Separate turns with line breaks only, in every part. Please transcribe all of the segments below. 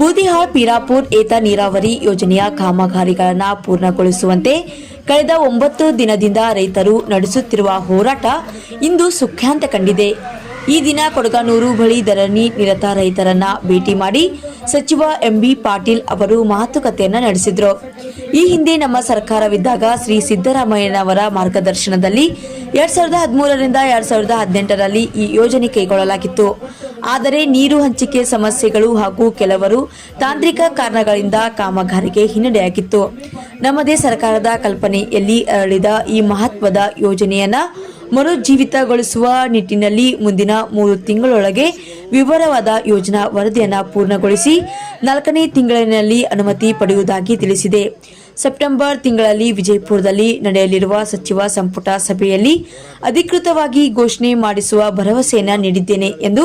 ಬೂದಿಹಾಳ್ ಪೀರಾಪುರ್ ಏತ ನೀರಾವರಿ ಯೋಜನೆಯ ಕಾಮಗಾರಿಗಳನ್ನು ಪೂರ್ಣಗೊಳಿಸುವಂತೆ ಕಳೆದ ಒಂಬತ್ತು ದಿನದಿಂದ ರೈತರು ನಡೆಸುತ್ತಿರುವ ಹೋರಾಟ ಇಂದು ಸುಖ್ಯಾಂತ ಕಂಡಿದೆ. ಈ ದಿನ ಕೊಡಗನೂರು ಬಳಿ ಧರಣಿ ನಿರತ ರೈತರನ್ನ ಭೇಟಿ ಮಾಡಿ ಸಚಿವ ಎಂಬಿ ಪಾಟೀಲ್ ಅವರು ಮಾತುಕತೆಯನ್ನ ನಡೆಸಿದರು. ಈ ಹಿಂದೆ ನಮ್ಮ ಸರ್ಕಾರವಿದ್ದಾಗ ಶ್ರೀ ಸಿದ್ದರಾಮಯ್ಯನವರ ಮಾರ್ಗದರ್ಶನದಲ್ಲಿ ಎರಡ್ ಸಾವಿರದ ಹದಿಮೂರರಿಂದ ಎರಡ್ ಸಾವಿರದ ಹದಿನೆಂಟರಲ್ಲಿ ಈ ಯೋಜನೆ ಕೈಗೊಳ್ಳಲಾಗಿತ್ತು. ಆದರೆ ನೀರು ಹಂಚಿಕೆ ಸಮಸ್ಯೆಗಳು ಹಾಗೂ ಕೆಲವರು ತಾಂತ್ರಿಕ ಕಾರಣಗಳಿಂದ ಕಾಮಗಾರಿಗೆ ಹಿನ್ನಡೆಯಾಗಿತ್ತು. ನಮ್ಮದೇ ಸರ್ಕಾರದ ಕಲ್ಪನೆಯಲ್ಲಿ ಅರಳಿದ ಈ ಮಹತ್ವದ ಯೋಜನೆಯನ್ನು ಮರುಜೀವಿತಗೊಳಿಸುವ ನಿಟ್ಟಿನಲ್ಲಿ ಮುಂದಿನ ಮೂರು ತಿಂಗಳೊಳಗೆ ವಿವರವಾದ ಯೋಜನಾ ವರದಿಯನ್ನು ಪೂರ್ಣಗೊಳಿಸಿ ನಾಲ್ಕನೇ ತಿಂಗಳಿನಲ್ಲಿ ಅನುಮತಿ ಪಡೆಯುವುದಾಗಿ ತಿಳಿಸಿದೆ. ಸೆಪ್ಟೆಂಬರ್ ತಿಂಗಳಲ್ಲಿ ವಿಜಯಪುರದಲ್ಲಿ ನಡೆಯಲಿರುವ ಸಚಿವ ಸಂಪುಟ ಸಭೆಯಲ್ಲಿ ಅಧಿಕೃತವಾಗಿ ಘೋಷಣೆ ಮಾಡಿಸುವ ಭರವಸೆಯನ್ನು ನೀಡಿದ್ದೇನೆ ಎಂದು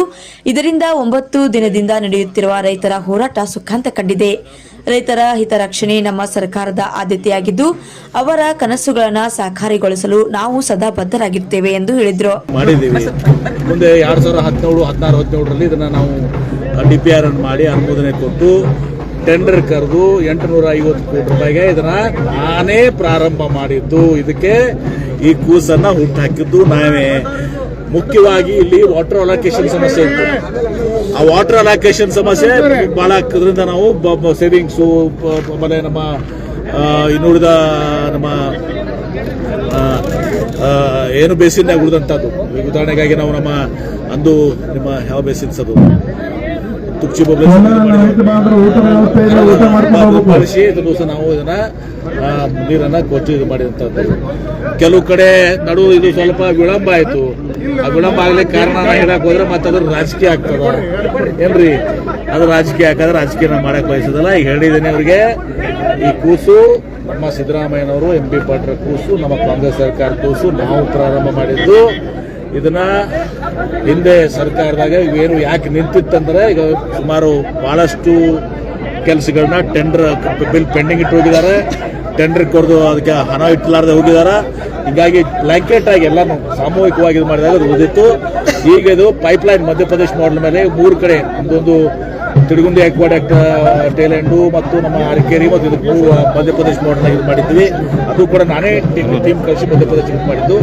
ಇದರಿಂದ ಒಂಬತ್ತು ದಿನದಿಂದ ನಡೆಯುತ್ತಿರುವ ರೈತರ ಹೋರಾಟ ಸುಖಾಂತ ಕಂಡಿದೆ. ರೈತರ ಹಿತರಕ್ಷಣೆ ನಮ್ಮ ಸರ್ಕಾರದ ಆದ್ಯತೆಯಾಗಿದ್ದು, ಅವರ ಕನಸುಗಳನ್ನು ಸಾಕಾರಗೊಳಿಸಲು ನಾವು ಸದಾ ಬದ್ಧರಾಗಿರ್ತೇವೆ ಎಂದು ಹೇಳಿದರು.
ಮುಂದೆ ಎರಡು ಸಾವಿರದ ಹದಿನೇಳು, ಹದಿನಾರು, ಹದಿನೇಳರಲ್ಲಿ ಇದನ್ನು ನಾವು ಡಿ ಪಿ ಆರ್ ಅನ್ನು ಮಾಡಿ ಅನುಮೋದನೆ ಕೊಟ್ಟು ಟೆಂಡರ್ ಕರೆದು ಎಂಟುನೂರ ಐವತ್ತು ಕೋಟಿ ರೂಪಾಯಿಗೆ ಇದನ್ನ ನಾನೇ ಪ್ರಾರಂಭ ಮಾಡಿದ್ದು. ಇದಕ್ಕೆ ಈ ಕೂಸನ್ನ ಹುಟ್ಟಾಕಿದ್ದು ನಾವೇ. ಮುಖ್ಯವಾಗಿ ಇಲ್ಲಿ ವಾಟರ್ ಅಲೋಕೇಶನ್ ಸಮಸ್ಯೆ ಇತ್ತು. ಆ ವಾಟರ್ ಅಲೋಕೇಶನ್ ಸಮಸ್ಯೆ ಬಹಳ ಆಗ್ತದ್ರಿಂದ ನಾವು ಸೇವಿಂಗ್ಸು ಆಮೇಲೆ ನಮ್ಮ ಇನ್ನುಳಿದ ನಮ್ಮ ಏನು ಬೇಸಿನ್ಯಾಗ ಉಳಿದಂಥದ್ದು. ಉದಾಹರಣೆಗಾಗಿ ನಾವು ನಮ್ಮ ಅಂದು ನಿಮ್ಮ ಯಾವ ಬೇಸಿನ್ಸ್ ಅದು? ತುಕ್ಚಿ ಬಳಸಿ ಇದ್ರ ದಿವಸ ನಾವು ಇದನ್ನ ನೀರನ್ನ ಕೊಚ್ಚಿ ಇದು ಮಾಡಿದಂಥದ್ದು. ಕೆಲವು ಕಡೆ ನಡು ಇದು ಸ್ವಲ್ಪ ವಿಳಂಬ ಆಯ್ತು. ಆ ವಿಳಂಬ ಆಗ್ಲಿಕ್ಕೆ ಕಾರಣ ಹೇಳಕ್ ಹೋದ್ರೆ ಮತ್ತೆ ಅದ್ರ ರಾಜಕೀಯ ಆಗ್ತದ. ಏನ್ರಿ? ಅದು ರಾಜಕೀಯ ಹಾಕಾದ್ರೆ ರಾಜಕೀಯ ನಾನು ಮಾಡಕ್ ಬಯಸೋದಲ್ಲ. ಈಗ ಹೇಳಿದ್ದೀನಿ ಅವ್ರಿಗೆ ಈ ಕೂಸು ನಮ್ಮ ಸಿದ್ದರಾಮಯ್ಯನವರು ಎಂ ಪಿ ಪಾಟ್ರ ಕೂಸು ನಮ್ಮ ಕಾಂಗ್ರೆಸ್ ಸರ್ಕಾರ ಕೂಸು ನಾವು ಪ್ರಾರಂಭ ಮಾಡಿದ್ದು ಇದನ್ನ ಹಿಂದೆ ಸರ್ಕಾರದಾಗ ಏನು ಯಾಕೆ ನಿಂತಿತ್ತಂದ್ರೆ ಈಗ ಸುಮಾರು ಬಹಳಷ್ಟು ಕೆಲಸಗಳನ್ನ ಟೆಂಡರ್ ಬಿಲ್ ಪೆಂಡಿಂಗ್ ಇಟ್ಟು ಹೋಗಿದ್ದಾರೆ. ಟೆಂಡರ್ ಕೊರದು ಅದಕ್ಕೆ ಹಣ ಇಟ್ಟಲಾರ್ದೆ ಹೋಗಿದ್ದಾರೆ. ಹೀಗಾಗಿ ಬ್ಲಾಂಕೆಟ್ ಆಗಿ ಎಲ್ಲಾನು ಸಾಮೂಹಿಕವಾಗಿ ಇದು ಮಾಡಿದಾಗ ಅದು ಉಳಿದಿತ್ತು. ಈಗ ಇದು ಪೈಪ್ಲೈನ್ ಮಧ್ಯಪ್ರದೇಶ ಮಾಡಲ್ ಮೇಲೆ ಮೂರು ಕಡೆ ಒಂದೊಂದು ತಿರುಗುಂದಿ ಅಕ್ವಾಡಕ್ಟ್ ಟೇಲೆಂಡು ಮತ್ತು ನಮ್ಮ ಅರಕೇರಿ ಮತ್ತು ಇದು ಮಧ್ಯಪ್ರದೇಶ ಮಾಡಲ್ ಇದು ಮಾಡಿದ್ವಿ ಅದು ಕೂಡ ನಾನೇ ಟೀಮ್ ಕಳಿಸಿ ಮಧ್ಯಪ್ರದೇಶ ಮಾಡಿದ್ದು.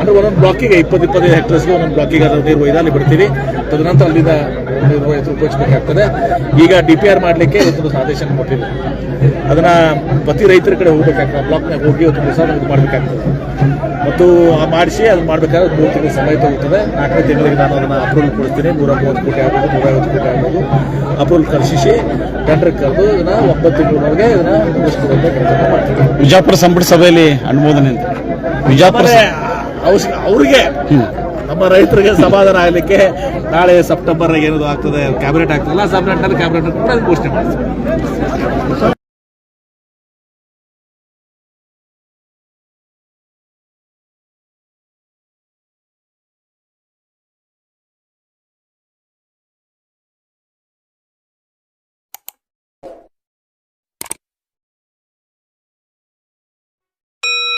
ಅಂದ್ರೆ ಒಂದೊಂದು ಬ್ಲಾಕಿಗೆ ಇಪ್ಪತ್ತು ಇಪ್ಪತ್ತೈದು ಹೆಕ್ಟರ್ಸ್ಗೆ ಒಂದೊಂದು ಬ್ಲಾಕಿಗೆ ಅದರ ನೀರು ಒಯ್ದು ಅಲ್ಲಿ ಬಿಡ್ತೀವಿ. ತದನಂತರ ಅಲ್ಲಿಂದ ಉಪಯೋಗಿಸಬೇಕಾಗ್ತದೆ. ಈಗ ಡಿ ಪಿ ಆರ್ ಮಾಡಲಿಕ್ಕೆ ಇವತ್ತೊಂದು ಆದೇಶ ಕೊಟ್ಟಿದೆ. ಅದನ್ನ ಪ್ರತಿ ರೈತರ ಕಡೆ ಹೋಗ್ಬೇಕಾಗ್ತದೆ. ಬ್ಲಾಕ್ನಾಗ ಹೋಗಿ ಒಂದು ದಿವಸ ಇದು ಮಾಡಬೇಕಾಗ್ತದೆ. ಮತ್ತು ಆ ಮಾಡಿಸಿ ಅದು ಮಾಡಬೇಕಾದ್ರೆ ಮೂರು ತಿಂಗಳು ಸಮಯ ತಗೋತದೆ. ನಾಲ್ಕನೇ ತಿಂಗಳಿಗೆ ನಾನು ಅದನ್ನ ಅಪ್ರೂವಲ್ ಕೊಡ್ತೀನಿ. ನೂರ ಮೂವತ್ತು ಕೋಟಿ ಆಗ್ಬೋದು ನೂರ ಐವತ್ತು ಕೋಟಿ ಆಗ್ಬೋದು. ಅಪ್ರೂವಲ್ ಕಳಿಸಿ ಟೆಂಡರ್ ಕರೆದು ಇದನ್ನು ಒಂಬತ್ತು ತಿಂಗಳವರೆಗೆ ಇದನ್ನು ಮುಗಿಸ್ಕೊಡುವಂತ ಕೆಲಸ ಮಾಡ್ತೀವಿ
ವಿಜಾಪುರ ಸಂಪುಟ ಸಭೆಯಲ್ಲಿ ಅನುಮೋದನೆ ಅಂತ. ವಿಜಾಪುರ
ಅವರಿಗೆ ಅವ್ರಿಗೆ ನಮ್ಮ ರೈತರಿಗೆ ಸಮಾಧಾನ ಆಗಲಿಕ್ಕೆ ನಾಳೆ ಸೆಪ್ಟೆಂಬರ್ ಏನದು ಆಗ್ತದೆ ಕ್ಯಾಬಿನೆಟ್ ಆಗ್ತದಲ್ಲ ಸೆಪ್ಟೆಂಬರ್ ಕ್ಯಾಬಿನೆಟ್ ಕೂಡ ಘೋಷಣೆ ಮಾಡ್ತೀವಿ.